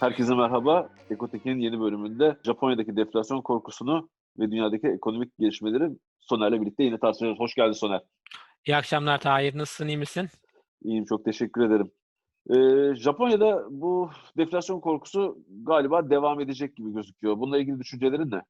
Herkese merhaba. Ekotek'in yeni bölümünde Japonya'daki deflasyon korkusunu ve dünyadaki ekonomik gelişmeleri Soner'le birlikte yine tartışacağız. Hoş geldin Soner. İyi akşamlar Tahir. Nasılsın, iyi misin? İyiyim, çok teşekkür ederim. Ee, Japonya'da bu deflasyon korkusu galiba devam edecek gibi gözüküyor. Bununla ilgili düşüncelerin ne?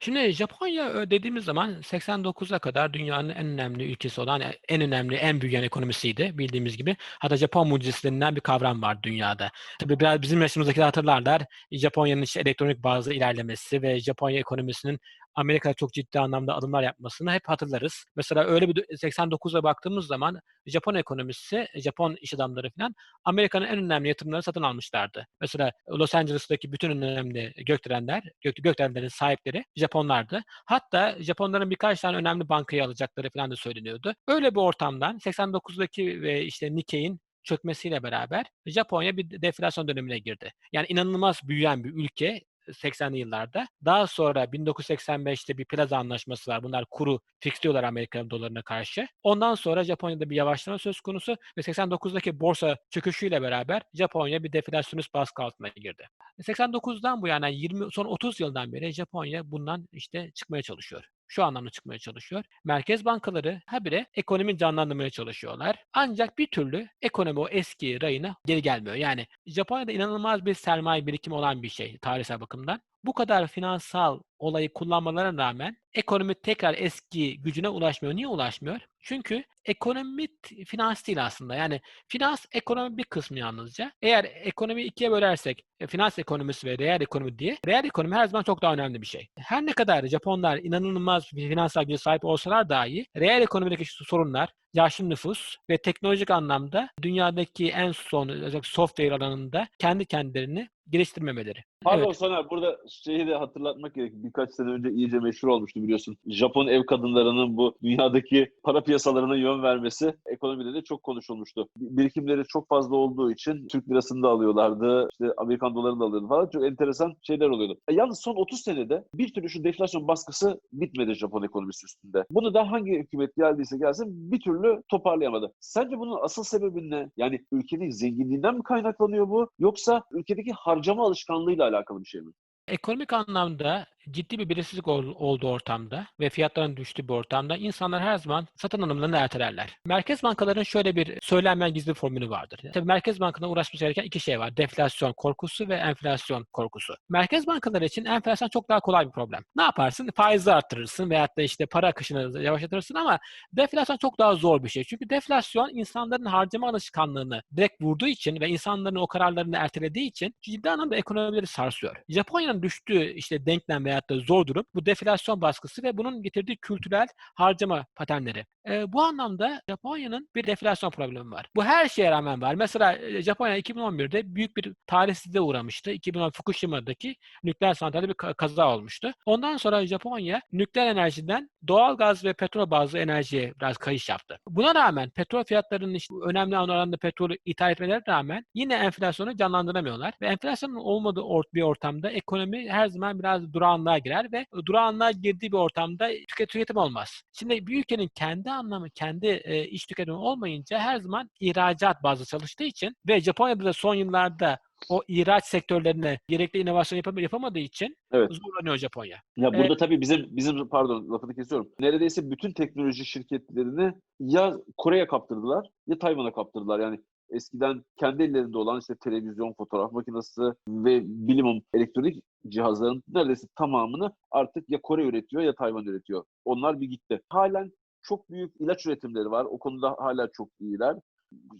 Şimdi Japonya dediğimiz zaman 89'a kadar dünyanın en önemli ülkesi olan, e, en önemli, en büyüyen ekonomisiydi bildiğimiz gibi. Hatta Japon mucizesi denilen bir kavram var dünyada. Tabii biraz bizim yaşımızdakiler hatırlarlar. Japonya'nın işte elektronik bazlı ilerlemesi ve Japonya ekonomisinin Amerika'da çok ciddi anlamda adımlar yapmasını hep hatırlarız. Mesela öyle bir dö- 89'a baktığımız zaman Japon ekonomisi, Japon iş adamları falan Amerika'nın en önemli yatırımlarını satın almışlardı. Mesela Los Angeles'taki bütün önemli gökdelenler, gök, gökdelenlerin sahipleri Japonlardı. Hatta Japonların birkaç tane önemli bankayı alacakları falan da söyleniyordu. Öyle bir ortamdan 89'daki ve işte Nikkei'nin çökmesiyle beraber Japonya bir deflasyon dönemine girdi. Yani inanılmaz büyüyen bir ülke 80'li yıllarda. Daha sonra 1985'te bir plaza anlaşması var. Bunlar kuru fixliyorlar Amerikan dolarına karşı. Ondan sonra Japonya'da bir yavaşlama söz konusu ve 89'daki borsa çöküşüyle beraber Japonya bir deflasyonist baskı altına girdi. 89'dan bu yana 20 son 30 yıldan beri Japonya bundan işte çıkmaya çalışıyor. Şu anlamda çıkmaya çalışıyor. Merkez bankaları habire ekonomi canlandırmaya çalışıyorlar. Ancak bir türlü ekonomi o eski rayına geri gelmiyor. Yani Japonya'da inanılmaz bir sermaye birikimi olan bir şey tarihsel bakımdan. Bu kadar finansal olayı kullanmalarına rağmen ekonomi tekrar eski gücüne ulaşmıyor. Niye ulaşmıyor? Çünkü ekonomi finans değil aslında. Yani finans ekonomi bir kısmı yalnızca. Eğer ekonomi ikiye bölersek e, finans ekonomisi ve reel ekonomi diye reel ekonomi her zaman çok daha önemli bir şey. Her ne kadar Japonlar inanılmaz bir finansal güce sahip olsalar dahi reel ekonomideki sorunlar yaşlı nüfus ve teknolojik anlamda dünyadaki en son özellikle software alanında kendi kendilerini geliştirmemeleri. Pardon Evet. Soner, burada şeyi de hatırlatmak gerek. Birkaç sene önce iyice meşhur olmuştu biliyorsun. Japon ev kadınlarının bu dünyadaki para piyasalarına yön vermesi ekonomide de çok konuşulmuştu. Birikimleri çok fazla olduğu için Türk lirasını da alıyorlardı, işte Amerikan dolarını da alıyordu falan. Çok enteresan şeyler oluyordu. E, yalnız son 30 senede bir türlü şu deflasyon baskısı bitmedi Japon ekonomisi üstünde. Bunu da hangi hükümet geldiyse gelsin bir türlü toparlayamadı. Sence bunun asıl sebebi ne? Yani ülkenin zenginliğinden mi kaynaklanıyor bu? Yoksa ülkedeki harcama alışkanlığıyla alakalı bir şey mi? Ekonomik anlamda ciddi bir belirsizlik ol- olduğu ortamda ve fiyatların düştüğü bir ortamda insanlar her zaman satın alımlarını ertelerler. Merkez bankaların şöyle bir söylenmeyen gizli formülü vardır. Tabii merkez bankalarına uğraşması gereken iki şey var. Deflasyon korkusu ve enflasyon korkusu. Merkez bankaları için enflasyon çok daha kolay bir problem. Ne yaparsın? Faizi arttırırsın veyahut da işte para akışını yavaşlatırsın ama deflasyon çok daha zor bir şey. Çünkü deflasyon insanların harcama alışkanlığını direkt vurduğu için ve insanların o kararlarını ertelediği için ciddi anlamda ekonomileri sarsıyor. Japonya'nın düştüğü işte denklem veyahut da zor durum bu deflasyon baskısı ve bunun getirdiği kültürel harcama paternleri. Ee, bu anlamda Japonya'nın bir deflasyon problemi var. Bu her şeye rağmen var. Mesela e, Japonya 2011'de büyük bir talihsizliğe uğramıştı. 2010 Fukushima'daki nükleer santralde bir ka- kaza olmuştu. Ondan sonra Japonya nükleer enerjiden doğal gaz ve petrol bazlı enerjiye biraz kayış yaptı. Buna rağmen petrol fiyatlarının işte önemli oranda petrolü ithal etmelerine rağmen yine enflasyonu canlandıramıyorlar. Ve enflasyonun olmadığı bir ortamda ekonomi her zaman biraz durağanlığa girer ve durağanlığa girdiği bir ortamda tüket tüketim olmaz. Şimdi bir ülkenin kendi anlamı, kendi e, iç tüketimi olmayınca her zaman ihracat bazlı çalıştığı için ve Japonya'da da son yıllarda o ihraç sektörlerine gerekli inovasyon yapam- yapamadığı için Evet. zorlanıyor Japonya. Ya burada tabii bizim bizim pardon lafını kesiyorum. Neredeyse bütün teknoloji şirketlerini ya Kore'ye kaptırdılar ya Tayvan'a kaptırdılar. Yani eskiden kendi ellerinde olan işte televizyon, fotoğraf makinesi ve bilimum elektronik cihazların neredeyse tamamını artık ya Kore üretiyor ya Tayvan üretiyor. Onlar bir gitti. Halen çok büyük ilaç üretimleri var. O konuda hala çok iyiler.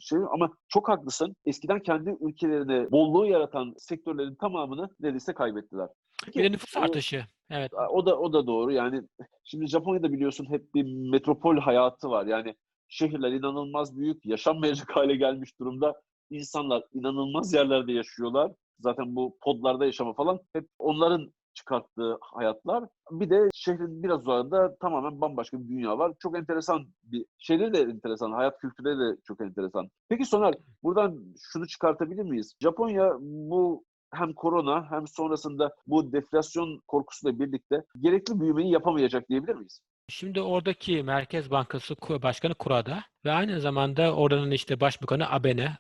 Şey, ama çok haklısın. Eskiden kendi ülkelerine bolluğu yaratan sektörlerin tamamını neredeyse kaybettiler. Bir de nüfus artışı. Evet. o da o da doğru. Yani şimdi Japonya'da biliyorsun hep bir metropol hayatı var. Yani şehirler inanılmaz büyük, yaşanmayacak hale gelmiş durumda. İnsanlar inanılmaz yerlerde yaşıyorlar. Zaten bu podlarda yaşama falan hep onların çıkarttığı hayatlar. Bir de şehrin biraz uzağında tamamen bambaşka bir dünya var. Çok enteresan bir şeyleri de enteresan, hayat kültürleri de çok enteresan. Peki Soner, buradan şunu çıkartabilir miyiz? Japonya bu hem korona hem sonrasında bu deflasyon korkusuyla birlikte gerekli büyümeyi yapamayacak diyebilir miyiz? Şimdi oradaki Merkez Bankası Başkanı Kurada ve aynı zamanda oranın işte Başbakanı Abe'ne,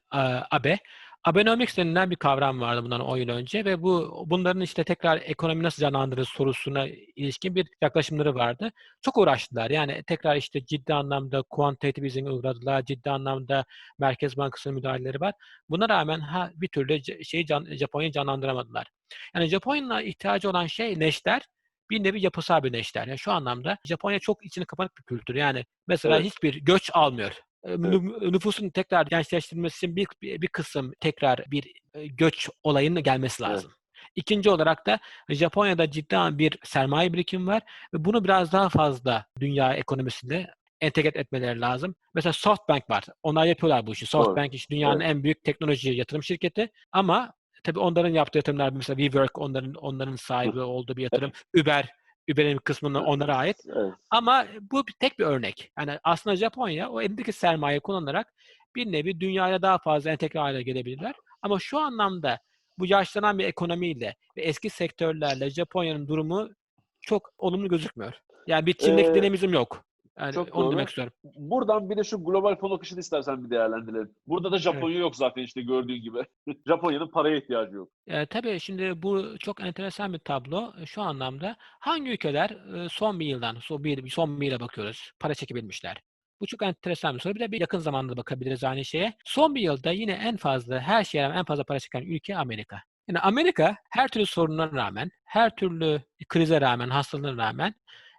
Abe Abenomics denilen bir kavram vardı bundan 10 yıl önce ve bu bunların işte tekrar ekonomi nasıl canlandırır sorusuna ilişkin bir yaklaşımları vardı. Çok uğraştılar. Yani tekrar işte ciddi anlamda quantitative easing uyguladılar. Ciddi anlamda Merkez Bankası'nın müdahaleleri var. Buna rağmen ha, bir türlü şeyi can, Japonya'yı canlandıramadılar. Yani Japonya'nın ihtiyacı olan şey neşter bir nevi yapısal bir neşter. Yani şu anlamda Japonya çok içine kapanık bir kültür. Yani mesela Evet. hiçbir göç almıyor. E, nü- Nüfusun tekrar gençleştirilmesi için bir, bir, kısım tekrar bir e, göç olayının gelmesi Evet. lazım. İkinci olarak da Japonya'da ciddi bir sermaye birikimi var ve bunu biraz daha fazla dünya ekonomisinde entegre etmeleri lazım. Mesela SoftBank var. Onlar yapıyorlar bu işi. SoftBank işte dünyanın en büyük teknoloji yatırım şirketi ama tabii onların yaptığı yatırımlar mesela WeWork onların onların sahibi olduğu bir yatırım. Uber Uber'in kısmını onlara ait. Evet. Ama bu bir, tek bir örnek. Yani aslında Japonya o elindeki sermaye kullanarak bir nevi dünyaya daha fazla entegre hale gelebilirler. Ama şu anlamda bu yaşlanan bir ekonomiyle ve eski sektörlerle Japonya'nın durumu çok olumlu gözükmüyor. Yani bir Çin'deki Ee, dinamizm yok. Yani çok onu doğru. demek istiyorum. Buradan bir de şu global fon akışını istersen bir değerlendirelim. Burada da Japonya yok zaten işte gördüğün gibi. Japonya'nın paraya ihtiyacı yok. E, tabii şimdi bu çok enteresan bir tablo. Şu anlamda hangi ülkeler e, son bir yıldan, son bir, son bir yıla bakıyoruz, para çekebilmişler? Bu çok enteresan bir soru. Bir de bir yakın zamanda bakabiliriz aynı şeye. Son bir yılda yine en fazla, her şeye en fazla para çeken ülke Amerika. Yani Amerika her türlü sorunlara rağmen, her türlü krize rağmen, hastalığına rağmen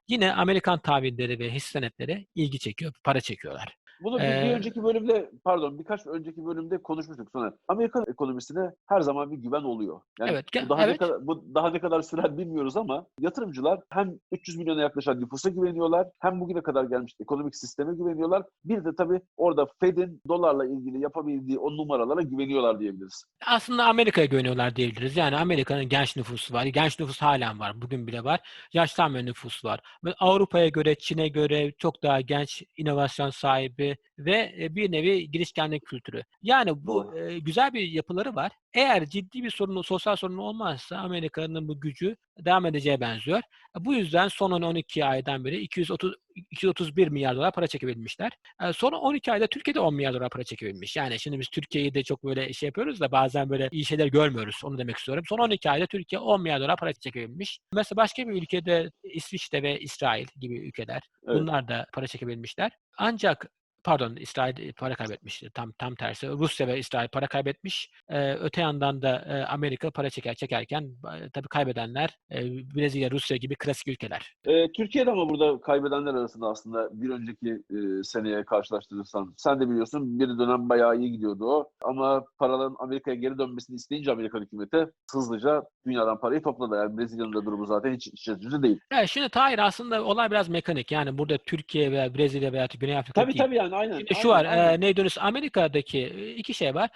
yine Amerikan tahvilleri ve hisse senetleri ilgi çekiyor, para çekiyorlar. Bunu bir, bir Ee, önceki bölümde, pardon birkaç önceki bölümde konuşmuştuk sonra. Amerikan ekonomisine her zaman bir güven oluyor. Yani Evet, bu daha ne evet. kadar bu daha ne kadar sürer bilmiyoruz ama yatırımcılar hem 300 milyona yaklaşan nüfusa güveniyorlar, hem bugüne kadar gelmiş ekonomik sisteme güveniyorlar. Bir de tabii orada Fed'in dolarla ilgili yapabildiği o numaralara güveniyorlar diyebiliriz. Aslında Amerika'ya güveniyorlar diyebiliriz. Yani Amerika'nın genç nüfusu var. Genç nüfus halen var. Bugün bile var. Yaşlanmayan nüfus var. Avrupa'ya göre, Çin'e göre çok daha genç, inovasyon sahibi ve e, bir nevi girişkenlik kültürü. Yani bu e, güzel bir yapıları var. Eğer ciddi bir sorun, sosyal sorun olmazsa Amerika'nın bu gücü devam edeceğe benziyor. Bu yüzden son 12 aydan beri 230 231 milyar dolar para çekebilmişler. E, Son 12 ayda Türkiye'de 10 milyar dolar para çekebilmiş. Yani şimdi biz Türkiye'yi de çok böyle şey yapıyoruz da bazen böyle iyi şeyler görmüyoruz. Onu demek istiyorum. Son 12 ayda Türkiye 10 milyar dolar para çekebilmiş. Mesela başka bir ülkede İsviçre ve İsrail gibi ülkeler Evet. bunlar da para çekebilmişler. Ancak pardon İsrail para kaybetmiş. Tam tam tersi. Rusya ve İsrail para kaybetmiş. Ee, öte yandan da e, Amerika para çeker çekerken e, tabii kaybedenler e, Brezilya, Rusya gibi klasik ülkeler. Ee, Türkiye'de ama burada kaybedenler arasında aslında bir önceki e, seneye karşılaştırırsan sen de biliyorsun bir dönem bayağı iyi gidiyordu o. Ama paraların Amerika'ya geri dönmesini isteyince Amerikan hükümeti hızlıca dünyadan parayı topladı. Yani Brezilya'nın da durumu zaten hiç iç açıcı değil. Evet, şimdi Tahir aslında olay biraz mekanik. Yani burada Türkiye veya Brezilya veya Güney Afrika Tabii değil. tabii yani aynen. Şimdi şu aynen, var, aynen. e, neydi? Amerika'daki e, iki şey var.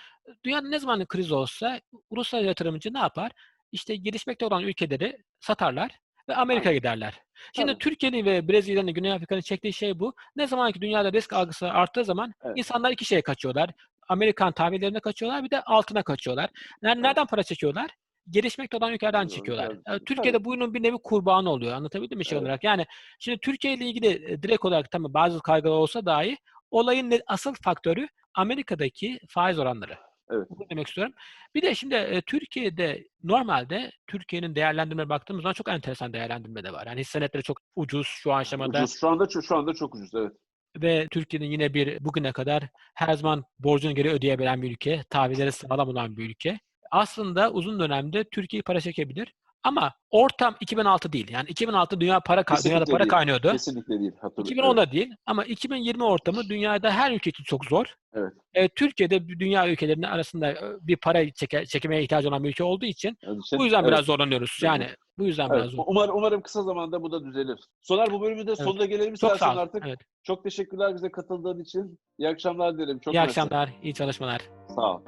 Dünyada ne zaman kriz olsa ulusal yatırımcı ne yapar? İşte gelişmekte olan ülkeleri satarlar ve Amerika'ya giderler. Şimdi Tabii. Türkiye'nin ve Brezilya'nın, Güney Afrika'nın çektiği şey bu. Ne zaman ki dünyada risk algısı arttığı zaman Evet. insanlar iki şeye kaçıyorlar. Amerikan tahvillerine kaçıyorlar bir de altına kaçıyorlar. Yani nereden para çekiyorlar? Gelişmekte olan ülkelerden çekiyorlar. evet. E, Türkiye'de bunun bir nevi kurbanı oluyor. Anlatabildim mi şey Evet. olarak? Yani şimdi Türkiye ile ilgili direkt olarak tabii bazı kaygılar olsa dahi olayın ne- asıl faktörü Amerika'daki faiz oranları. Evet. Bunu demek istiyorum. Bir de şimdi e, Türkiye'de normalde Türkiye'nin değerlendirmeye baktığımız zaman çok enteresan değerlendirme de var. Yani hisse senetleri çok ucuz şu aşamada Ucuz. Şu anda şu anda çok ucuz evet. ve Türkiye'nin yine bir bugüne kadar her zaman borcunu geri ödeyebilen bir ülke, tahvilleri sağlam olan bir ülke. Aslında uzun dönemde Türkiye para çekebilir. Ama ortam 2006 değil. Yani 2006 dünya para ka- dünyada Kesinlikle para değil. kaynıyordu. Kesinlikle değil. Hatırlıyorum. 2010'da değil ama 2020 ortamı dünyada her ülke için çok zor. Evet. E, Türkiye'de dünya ülkelerinin arasında e, bir para çeke, çekmeye ihtiyacı olan bir ülke olduğu için Yani şey- bu yüzden evet. biraz zorlanıyoruz. Yani bu yüzden Evet, biraz zor. umarım, umarım kısa zamanda bu da düzelir. Soner bu bölümün de sonuna gelelim istersen artık. Evet. Çok teşekkürler bize katıldığın için. İyi akşamlar dilerim. Çok İyi mersi. akşamlar, iyi çalışmalar. Sağ ol.